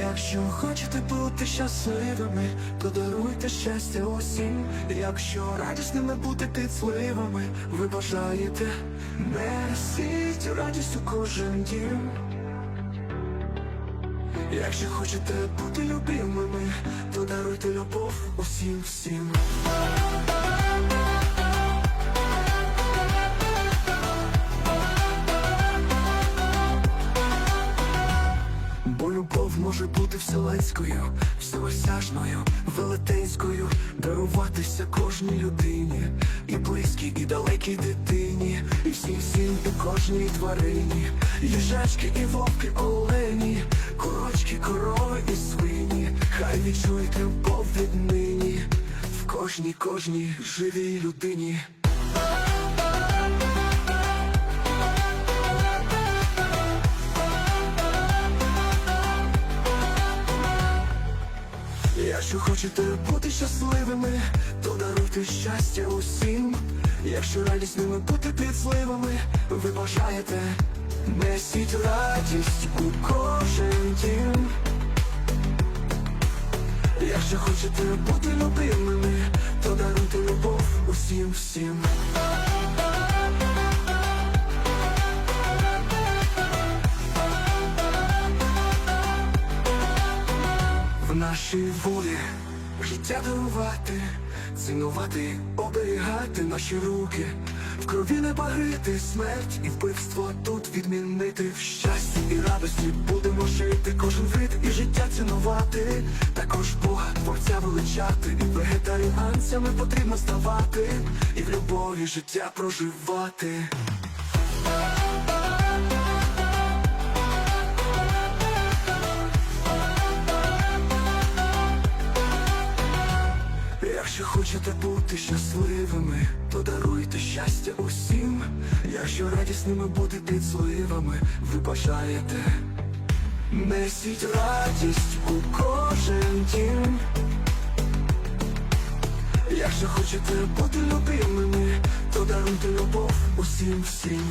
Якщо хочете бути щасливими, то даруйте щастя усім. Якщо радісними бути під ви бажаєте несіть радість у кожен дім. Якщо хочете бути любимими, то даруйте любов усім всім. Може бути вселенською, всеосяжною, велетенською, даруватися кожній людині, і близькій, і далекій дитині, і всім всім, і кожній тварині, їжачки і вовки, олені, корочки, корови і свині, хай відчують любов віднині, в кожній, кожній живій людині. Якщо хочете бути щасливими, то даруйте щастя усім. Якщо радісними бути під сливами, ви бажаєте несіть радість у кожен дім. Якщо хочете бути любимими, то даруйте любов усім всім. В нашій волі. Життя дарувати, цінувати, оберігати наші руки, в крові не багрити смерть і вбивство тут відмінити. В щасті і радості будемо жити, кожен вид і життя цінувати, також Бога творця величати, і вегетаріанцями потрібно ставати, і в любові життя проживати. Хочете бути щасливими, то даруйте щастя усім. Якщо радісними бути під сливами, ви бажаєте несіть радість у кожен дім. Якщо хочете бути любимими, то даруйте любов усім всім.